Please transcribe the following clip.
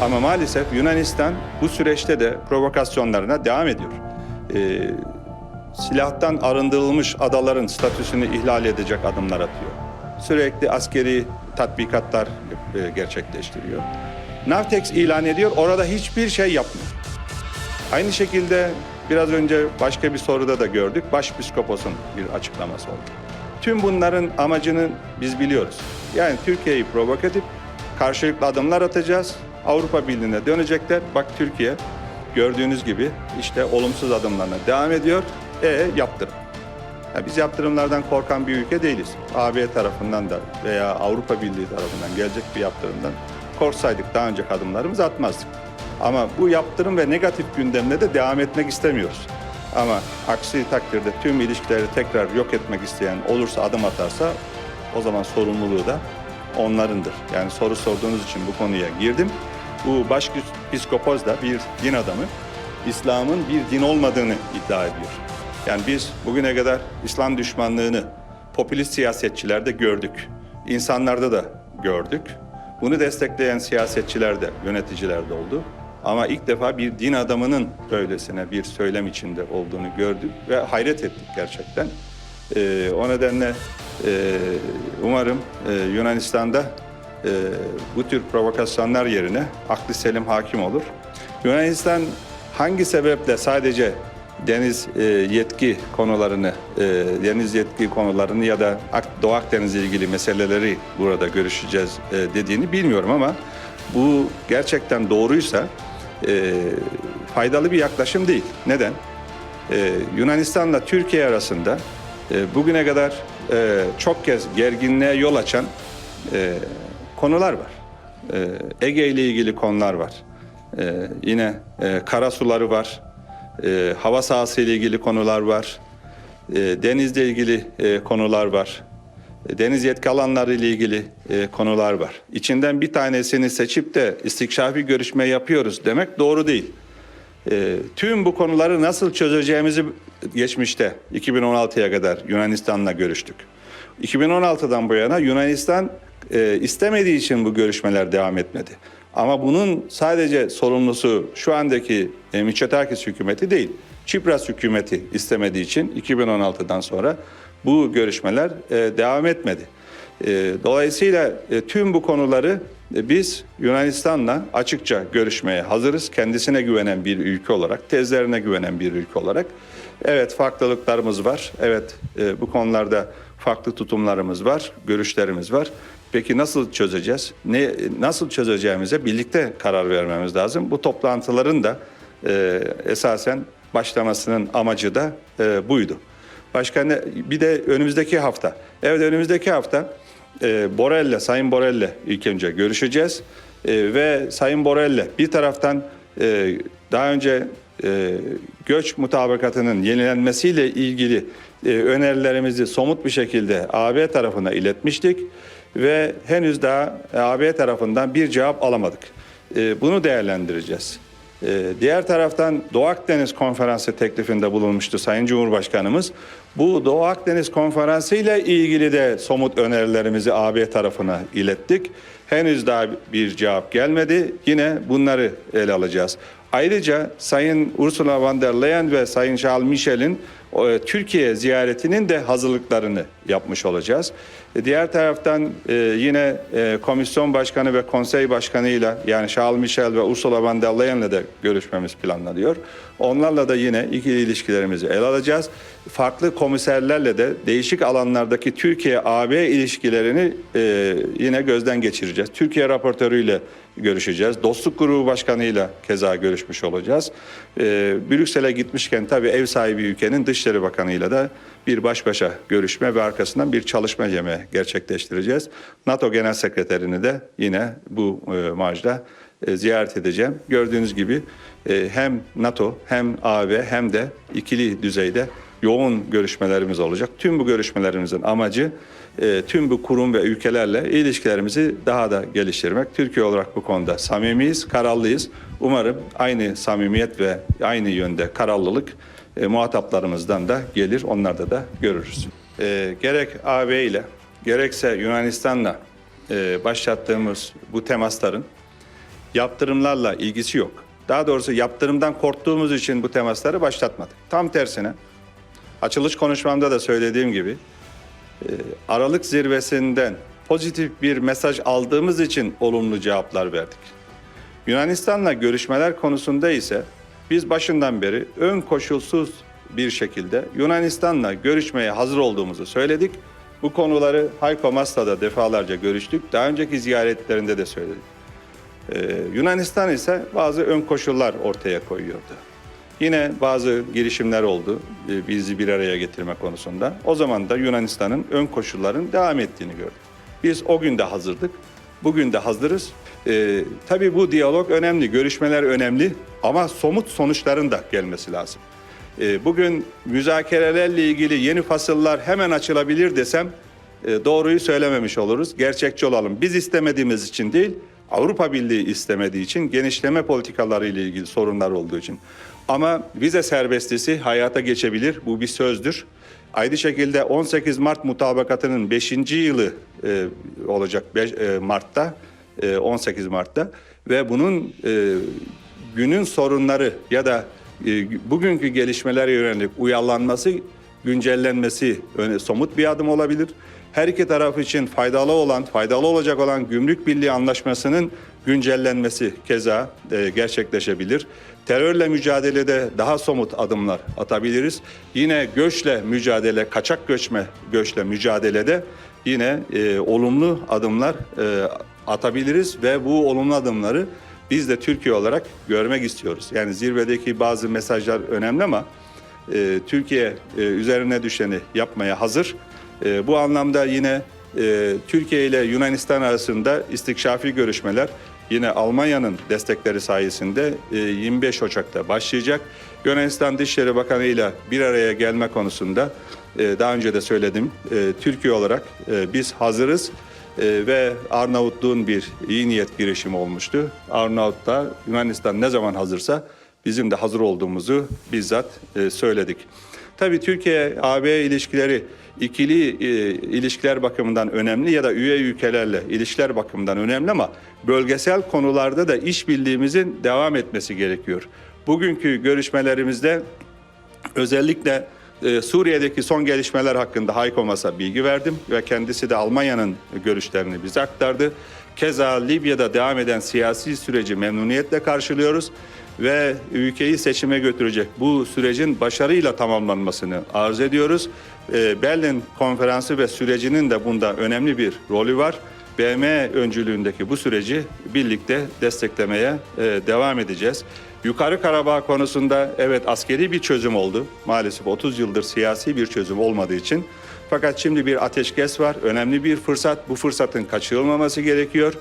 Ama maalesef Yunanistan bu süreçte de provokasyonlarına devam ediyor. Ee, silahtan arındırılmış adaların statüsünü ihlal edecek adımlar atıyor. Sürekli askeri tatbikatlar e, gerçekleştiriyor. Navtex ilan ediyor, orada hiçbir şey yapmıyor. Aynı şekilde biraz önce başka bir soruda da gördük. Başpiskoposun bir açıklaması oldu. Tüm bunların amacını biz biliyoruz. Yani Türkiye'yi provoke edip karşılıklı adımlar atacağız. Avrupa Birliği'ne dönecekler. Bak Türkiye gördüğünüz gibi işte olumsuz adımlarına devam ediyor. E yaptırım. Ya biz yaptırımlardan korkan bir ülke değiliz. AB tarafından da veya Avrupa Birliği tarafından gelecek bir yaptırımdan korksaydık daha önceki adımlarımızı atmazdık. Ama bu yaptırım ve negatif gündemle de devam etmek istemiyoruz. Ama aksi takdirde tüm ilişkileri tekrar yok etmek isteyen olursa adım atarsa o zaman sorumluluğu da onlarındır. Yani soru sorduğunuz için bu konuya girdim. Bu başpiskopos da bir din adamı İslam'ın bir din olmadığını iddia ediyor. Yani biz bugüne kadar İslam düşmanlığını popülist siyasetçilerde gördük. İnsanlarda da gördük. Bunu destekleyen siyasetçiler de, yöneticiler de oldu. Ama ilk defa bir din adamının böylesine bir söylem içinde olduğunu gördük ve hayret ettik gerçekten. Ee, o nedenle e, umarım e, Yunanistan'da e, bu tür provokasyonlar yerine aklı selim hakim olur. Yunanistan hangi sebeple sadece deniz e, yetki konularını, e, deniz yetki konularını ya da Doğu Akdeniz'le ilgili meseleleri burada görüşeceğiz e, dediğini bilmiyorum ama bu gerçekten doğruysa e, faydalı bir yaklaşım değil. Neden? E, Yunanistan'la Türkiye arasında e, bugüne kadar e, çok kez gerginliğe yol açan e, konular var. E, Ege ile ilgili konular var. E, yine e, kara suları var. E, hava sahası ile ilgili konular var. E, denizle ilgili e, konular var. Deniz yetki alanları ile ilgili e, konular var. İçinden bir tanesini seçip de istikşafi görüşme yapıyoruz demek doğru değil. E, tüm bu konuları nasıl çözeceğimizi geçmişte 2016'ya kadar Yunanistan'la görüştük. 2016'dan bu yana Yunanistan e, istemediği için bu görüşmeler devam etmedi. Ama bunun sadece sorumlusu şu andaki e, Mitsotakis hükümeti değil. Çipras hükümeti istemediği için 2016'dan sonra bu görüşmeler e, devam etmedi. E, dolayısıyla tüm bu konuları biz Yunanistan'la açıkça görüşmeye hazırız. Kendisine güvenen bir ülke olarak, tezlerine güvenen bir ülke olarak. Evet farklılıklarımız var. Evet e, bu konularda farklı tutumlarımız var, görüşlerimiz var. Peki nasıl çözeceğiz? Ne nasıl çözeceğimize birlikte karar vermemiz lazım. Bu toplantıların da e, esasen başlamasının amacı da e, buydu. Başka ne? Bir de önümüzdeki hafta. Evet önümüzdeki hafta e, Borel'le, Sayın Borel'le ilk önce görüşeceğiz. E, ve Sayın Borel'le bir taraftan e, daha önce e, göç mutabakatının yenilenmesiyle ilgili önerilerimizi somut bir şekilde AB tarafına iletmiştik ve henüz daha AB tarafından bir cevap alamadık. Bunu değerlendireceğiz. Ee, Diğer taraftan Doğu Akdeniz Konferansı teklifinde bulunmuştu Sayın Cumhurbaşkanımız. Bu Doğu Akdeniz Konferansı ile ilgili de somut önerilerimizi AB tarafına ilettik. Henüz daha bir cevap gelmedi. Yine bunları ele alacağız. Ayrıca Sayın Ursula von der Leyen ve Sayın Charles Michel'in e, Türkiye ziyaretinin de hazırlıklarını yapmış olacağız. E, Diğer taraftan e, yine e, komisyon başkanı ve konsey başkanıyla yani Charles Michel ve Ursula von der Leyen'le de görüşmemiz planlanıyor. Onlarla da yine ikili ilişkilerimizi ele alacağız. Farklı komiserlerle de değişik alanlardaki Türkiye-AB ilişkilerini e, yine gözden geçireceğiz. Türkiye raportörüyle görüşeceğiz. Dostluk grubu başkanıyla keza görüşmüş olacağız. E, Brüksel'e gitmişken tabii ev sahibi ülkenin Dışişleri Bakanı'yla da bir baş başa görüşme ve arkasından bir çalışma yemeği gerçekleştireceğiz. NATO Genel Sekreterini de yine bu e, majda e, ziyaret edeceğim. Gördüğünüz gibi e, hem NATO hem AB hem de ikili düzeyde yoğun görüşmelerimiz olacak. Tüm bu görüşmelerimizin amacı e, tüm bu kurum ve ülkelerle ilişkilerimizi daha da geliştirmek. Türkiye olarak bu konuda samimiyiz, kararlıyız. Umarım aynı samimiyet ve aynı yönde kararlılık e, muhataplarımızdan da gelir, onlarda da görürüz. E, gerek AB ile gerekse Yunanistan'la e, başlattığımız bu temasların yaptırımlarla ilgisi yok. Daha doğrusu yaptırımdan korktuğumuz için bu temasları başlatmadık. Tam tersine açılış konuşmamda da söylediğim gibi e, Aralık zirvesinden pozitif bir mesaj aldığımız için olumlu cevaplar verdik. Yunanistan'la görüşmeler konusunda ise biz başından beri ön koşulsuz bir şekilde Yunanistan'la görüşmeye hazır olduğumuzu söyledik. Bu konuları Hayko Masla'da defalarca görüştük. Daha önceki ziyaretlerinde de söyledik. Ee, Yunanistan ise bazı ön koşullar ortaya koyuyordu. Yine bazı girişimler oldu e, bizi bir araya getirme konusunda. O zaman da Yunanistan'ın ön koşulların devam ettiğini gördük. Biz o gün de hazırdık, bugün de hazırız. Ee, tabii bu diyalog önemli, görüşmeler önemli ama somut sonuçların da gelmesi lazım. Ee, bugün müzakerelerle ilgili yeni fasıllar hemen açılabilir desem e, doğruyu söylememiş oluruz. Gerçekçi olalım. Biz istemediğimiz için değil, Avrupa Birliği istemediği için genişleme politikaları ile ilgili sorunlar olduğu için. Ama vize serbestisi hayata geçebilir. Bu bir sözdür. Aynı şekilde 18 Mart mutabakatının 5. yılı e, olacak beş- e, Mart'ta, e, 18 Mart'ta ve bunun e, günün sorunları ya da e, bugünkü gelişmelere yönelik uyarlanması, güncellenmesi öne, somut bir adım olabilir. Her iki taraf için faydalı olan, faydalı olacak olan Gümrük Birliği Anlaşması'nın güncellenmesi keza e, gerçekleşebilir. Terörle mücadelede daha somut adımlar atabiliriz. Yine göçle mücadele, kaçak göçme göçle mücadelede yine e, olumlu adımlar e, atabiliriz ve bu olumlu adımları biz de Türkiye olarak görmek istiyoruz. Yani zirvedeki bazı mesajlar önemli ama e, Türkiye e, üzerine düşeni yapmaya hazır. E, bu anlamda yine e, Türkiye ile Yunanistan arasında istikşafi görüşmeler yine Almanya'nın destekleri sayesinde e, 25 Ocak'ta başlayacak. Yunanistan Dışişleri Bakanı ile bir araya gelme konusunda e, daha önce de söyledim. E, Türkiye olarak e, biz hazırız. Ee, ve Arnavutluğun bir iyi niyet girişimi olmuştu. Arnavut'ta Yunanistan ne zaman hazırsa bizim de hazır olduğumuzu bizzat e, söyledik. Tabii Türkiye-AB ilişkileri ikili e, ilişkiler bakımından önemli ya da üye ülkelerle ilişkiler bakımından önemli ama bölgesel konularda da işbirliğimizin devam etmesi gerekiyor. Bugünkü görüşmelerimizde Özellikle e, Suriye'deki son gelişmeler hakkında Hayko Mas'a bilgi verdim ve kendisi de Almanya'nın görüşlerini bize aktardı. Keza Libya'da devam eden siyasi süreci memnuniyetle karşılıyoruz ve ülkeyi seçime götürecek bu sürecin başarıyla tamamlanmasını arz ediyoruz. E, Berlin konferansı ve sürecinin de bunda önemli bir rolü var. BM öncülüğündeki bu süreci birlikte desteklemeye e, devam edeceğiz. Yukarı Karabağ konusunda evet askeri bir çözüm oldu. Maalesef 30 yıldır siyasi bir çözüm olmadığı için. Fakat şimdi bir ateşkes var. Önemli bir fırsat. Bu fırsatın kaçırılmaması gerekiyor.